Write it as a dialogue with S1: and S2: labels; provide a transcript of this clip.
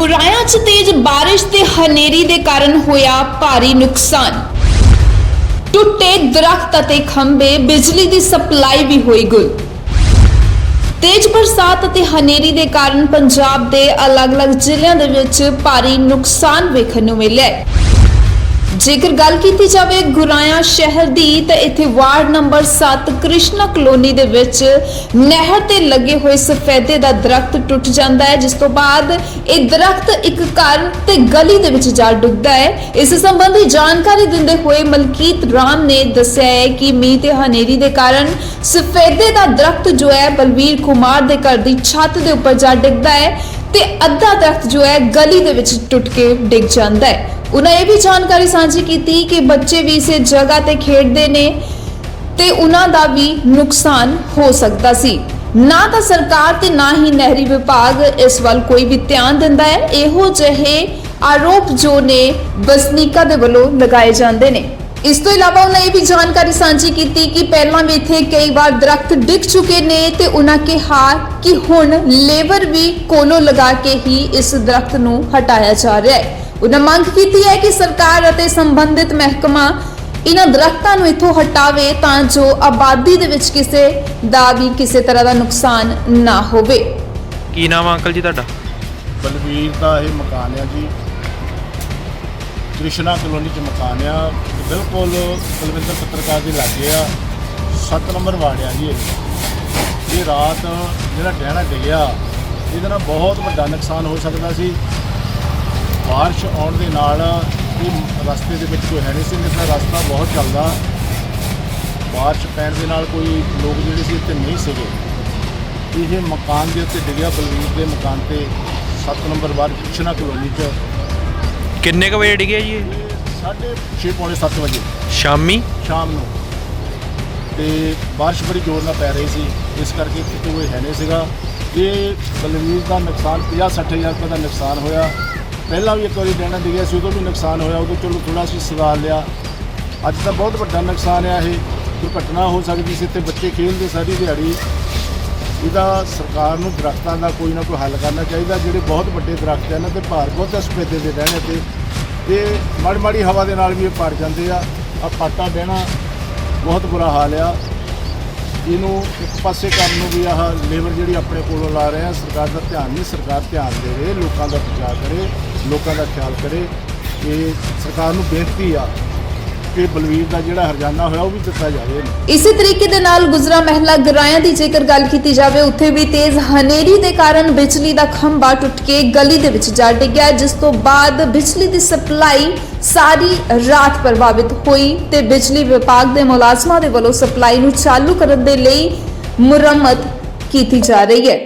S1: ਪੁਰਾਇਆ 'ਚ ਤੇਜ਼ ਬਾਰਿਸ਼ ਤੇ ਹਨੇਰੀ ਦੇ ਕਾਰਨ ਹੋਇਆ ਭਾਰੀ ਨੁਕਸਾਨ। ਟੁੱਟੇ ਦਰਖਤ ਅਤੇ ਖੰਭੇ, ਬਿਜਲੀ ਦੀ ਸਪਲਾਈ ਵੀ ਹੋਈ ਗੁੱਲ। ਤੇਜ਼ ਬਰਸਾਤ ਅਤੇ ਹਨੇਰੀ ਦੇ ਕਾਰਨ ਪੰਜਾਬ ਦੇ ਅਲੱਗ-ਅਲੱਗ ਜ਼ਿਲ੍ਹਿਆਂ ਦੇ ਵਿੱਚ ਭਾਰੀ ਨੁਕਸਾਨ ਵੇਖਣ ਨੂੰ ਮਿਲਿਆ ਜੇਕਰ ਗੱਲ ਕੀਤੀ ਜਾਵੇ ਗੁਰਾਇਆ ਸ਼ਹਿਰ ਦੀ, ਤਾਂ ਇੱਥੇ ਵਾਰਡ ਨੰਬਰ 7 ਕ੍ਰਿਸ਼ਨਾ ਕਲੋਨੀ ਦੇ ਵਿੱਚ ਨਹਿਰ ਤੇ ਲੱਗੇ ਹੋਏ ਸਫੈਦੇ ਦਾ ਦਰਖਤ ਟੁੱਟ ਜਾਂਦਾ ਹੈ, ਜਿਸ ਤੋਂ ਬਾਅਦ ਇਹ ਦਰਖਤ ਇੱਕ ਘਰ ਤੇ ਗਲੀ ਦੇ ਵਿੱਚ ਜਾ ਡੁੱਬਦਾ ਹੈ। ਇਸ ਸੰਬੰਧੀ ਜਾਣਕਾਰੀ ਦਿੰਦੇ ਹੋਏ ਮਲਕੀਤ ਰਾਮ ਨੇ ਦੱਸਿਆ ਹੈ ਕਿ ਮੀਂਹ ਤੇ ਹਨੇਰੀ ਦੇ ਕਾਰਨ ਸਫੈਦੇ ਦਾ ਦਰਖਤ ਜੋ ਹੈ, ਬਲਵੀਰ ਕੁਮਾਰ ਦੇ ਘਰ ਦੀ ਛੱਤ ਦੇ ਉੱਪਰ ਜਾ ਡਿੱਗਦਾ ਹੈ ਤੇ ਅੱਧਾ ਦਰਖਤ ਜੋ ਹੈ, ਗਲੀ ਦੇ ਵਿੱਚ ਟੁੱਟ ਕੇ ਡਿੱਗ ਜਾਂਦਾ ਹੈ। ਉਹਨਾਂ ਇਹ ਵੀ ਜਾਣਕਾਰੀ ਸਾਂਝੀ ਕੀਤੀ ਕਿ ਬੱਚੇ ਵੀ ਇਸੇ ਜਗ੍ਹਾ ਤੇ ਖੇਡਦੇ ਨੇ ਤੇ ਉਹਨਾਂ ਦਾ ਵੀ ਨੁਕਸਾਨ ਹੋ ਸਕਦਾ ਸੀ। ਨਾ ਤਾਂ ਸਰਕਾਰ ਤੇ ਨਾ ਹੀ ਨਹਿਰੀ ਵਿਭਾਗ ਇਸ ਵੱਲ ਕੋਈ ਵੀ ਧਿਆਨ ਦਿੰਦਾ ਹੈ। ਇਹੋ ਜਿਹੇ ਆਰੋਪ ਜੋ ਨੇ ਵਸਨੀਕਾਂ ਦੇ ਵੱਲੋਂ ਲਗਾਏ ਜਾਂਦੇ ਨੇ। ਇਸ ਤੋਂ ਇਲਾਵਾ ਉਹਨਾਂ ਇਹ ਵੀ ਜਾਣਕਾਰੀ ਸਾਂਝੀ ਕੀਤੀ ਕਿ ਪਹਿਲਾਂ ਵੀ ਇੱਥੇ ਕਈ ਵਾਰ ਦਰਖਤ ਡਿੱਗ ਚੁੱਕੇ ਨੇ ਤੇ ਉਹਨਾਂ ਕਿਹਾ ਕਿ ਹੁਣ ਲੇਬਰ ਵੀ ਕੋਲੋਂ ਲਗਾ ਕੇ ਹੀ ਇਸ ਦਰਖਤ ਨੂੰ ਹਟਾਇਆ ਜਾ ਰਿਹਾ ਹੈ। ਉਹਨਾਂ ਮੰਗ ਕੀਤੀ ਹੈ ਕਿ ਸਰਕਾਰ ਅਤੇ ਸੰਬੰਧਿਤ ਮਹਿਕਮਾ ਇਹਨਾਂ ਦਰਖਤਾਂ ਨੂੰ ਇੱਥੋਂ ਹਟਾਵੇ ਤਾਂ ਜੋ ਆਬਾਦੀ ਦੇ ਵਿੱਚ ਕਿਸੇ ਦਾ ਵੀ ਕਿਸੇ ਤਰ੍ਹਾਂ ਦਾ ਨੁਕਸਾਨ ਨਾ ਹੋਵੇ।
S2: ਕੀ ਨਾਮ ਆ ਅੰਕਲ ਜੀ ਤੁਹਾਡਾ?
S3: ਬਲਵੀਰ ਦਾ ਇਹ ਮਕਾਨ ਆ ਜੀ। ਕ੍ਰਿਸ਼ਨਾ ਕਲੋਨੀ ਚ ਮਕਾਨ ਆ। ਬਿਲਕੁਲ ਕੁਲਵਿੰਦਰ ਪੱਤਰਕਾਰ ਦੇ ਲਾਗੇ ਆ। 7 ਨੰਬਰ ਵਾਰਡ ਆ ਜੀ ਇਹ। ਇਹ ਰਾਤ ਜਿਹੜਾ ਡਹਿਣਾ ਡਿੱਗਿਆ ਇਹਦੇ ਨਾਲ ਬਹੁਤ ਵੱਡਾ ਨੁਕਸਾਨ ਹੋ ਸਕਦਾ ਸੀ। ਬਾਰਿਸ਼ ਆਉਣ ਦੇ ਨਾਲ ਇਹ ਰਸਤੇ ਦੇ ਵਿੱਚ ਕੋਈ ਹੈ ਨਹੀਂ ਸੀ ਤਾਂ ਰਸਤਾ ਬਹੁਤ ਚੱਲਦਾ। ਬਾਰਿਸ਼ ਪੈਣ ਦੇ ਨਾਲ ਕੋਈ ਲੋਕ ਜਿਹੜੇ ਸੀ ਇੱਥੇ ਨਹੀਂ ਸੀਗੇ। ਇਹ ਮਕਾਨ ਦੇ ਉੱਤੇ ਡਿੱਗਿਆ ਬਲਵੀਰ ਦੇ ਮਕਾਨ ਤੇ 7 ਨੰਬਰ ਵਾਰਡ ਕ੍ਰਿਸ਼ਨਾ ਕਲੋਨੀ ਚ।
S2: ਕਿੰਨੇ ਕੁ ਵਜੇ ਡਿੱਗਿਆ ਜੀ ਇਹ?
S3: ਸਾਢੇ ਛੇ ਪੌਣੇ 7 ਵਜੇ।
S2: ਸ਼ਾਮੀ?
S3: ਸ਼ਾਮ ਨੂੰ। ਤੇ ਬਾਰਿਸ਼ ਬੜੀ ਜ਼ੋਰ ਨਾਲ ਪੈ ਰਹੀ ਸੀ। ਇਸ ਕਰਕੇ ਕਿਤੇ ਕੋਈ ਹੈ ਨਹੀਂ ਸੀਗਾ। ਇਹ ਬਲਵੀਰ ਦਾ ਨੁਕਸਾਨ 50 60 ਹਜ਼ਾਰ ਰੁਪਏ ਦਾ ਨੁਕਸਾਨ ਹੋਇਆ। ਪਹਿਲਾਂ ਵੀ ਇੱਕ ਵਾਰੀ ਡੈਣਾ ਡਿੱਗਿਆ ਸੀ, ਉਦੋਂ ਵੀ ਨੁਕਸਾਨ ਹੋਇਆ, ਉਦੋਂ ਚਲੋ ਥੋੜਾ ਅਸੀਂ ਸੁਧਾਰ ਲਿਆ। ਅੱਜ ਤਾਂ ਬਹੁਤ ਵੱਡਾ ਨੁਕਸਾਨ ਆ ਇਹ, ਦੁਰਘਟਨਾ ਹੋ ਸਕਦੀ ਸੀ, ਇੱਥੇ ਬੱਚੇ ਖੇਡਦੇ, ਸਾਰੀ ਦਿਹਾੜੀ। ਇਹਦਾ ਸਰਕਾਰ ਨੂੰ ਦਰਖਤਾਂ ਦਾ ਕੋਈ ਨਾ ਕੋਈ ਹੱਲ ਕਰਨਾ ਚਾਹੀਦਾ, ਜਿਹੜੇ ਬਹੁਤ ਵੱਡੇ ਦਰਖਤ ਹਨ ਤੇ ਭਾਰ ਬਹੁਤ ਸਫੈਦੇ ਦੇ ਰਹਿਣੇ ਤੇ। ਇਹ ਮਾੜੀ ਮਾੜੀ ਹਵਾ ਦੇ ਨਾਲ ਵੀ ਇਹ ਭਰ ਜਾਂਦੇ ਆ। ਆ ਪਾਟਾ ਬਹਿਣਾ ਬਹੁਤ ਬੁਰਾ ਹਾਲ ਆ। ਇਹਨੂੰ ਇੱਕ ਪਾਸੇ ਕਰਨ ਨੂੰ ਵੀ ਆਹ ਲੇਬਰ ਜਿਹੜੀ ਆਪਣੇ ਕੋਲੋਂ ਲਾ ਰਹੇ ਆ, ਸਰਕਾਰ ਦਾ ਧਿਆਨ ਨਹੀਂ, ਸਰਕਾਰ ਧਿਆਨ ਦੇਵੇ ਲੋਕਾਂ ਦਾ ਬਚਾਅ ਕਰੇ, ਲੋਕਾਂ ਦਾ ਖਿਆਲ ਕਰੇ। ਇਹ ਸਰਕਾਰ ਨੂੰ ਬੇਨਤੀ ਆ ਕਿ ਬਲਵੀਰ ਦਾ ਜਿਹੜਾ ਹਰਜਾਨਾ ਹੋਇਆ ਉਹ ਵੀ ਦਿੱਤਾ ਜਾਵੇ
S1: ਇਸੇ ਤਰੀਕੇ ਦੇ ਨਾਲ ਗੁਜਰਾ ਮਹਿਲਾ ਗਰਾਇਆਂ ਦੀ ਜੇਕਰ ਗੱਲ ਕੀਤੀ ਜਾਵੇ, ਉੱਥੇ ਵੀ ਤੇਜ਼ ਹਨੇਰੀ ਦੇ ਕਾਰਨ ਬਿਜਲੀ ਦਾ ਖੰਭਾ ਟੁੱਟ ਕੇ ਗਲੀ ਦੇ ਵਿੱਚ ਜਾ ਡਿੱਗਿਆ ਜਿਸ ਤੋਂ ਬਾਅਦ ਬਿਜਲੀ ਦੀ ਸਪਲਾਈ ਸਾਰੀ ਰਾਤ ਪ੍ਰਭਾਵਿਤ ਹੋਈ ਤੇ ਬਿਜਲੀ ਵਿਭਾਗ ਦੇ ਮੁਲਾਜ਼ਮਾਂ ਦੇ ਵੱਲੋਂ ਸਪਲਾਈ ਨੂੰ ਚਾਲੂ ਕਰਨ ਦੇ ਲਈ ਮੁਰੰਮਤ ਕੀਤੀ ਜਾ ਰਹੀ ਹੈ।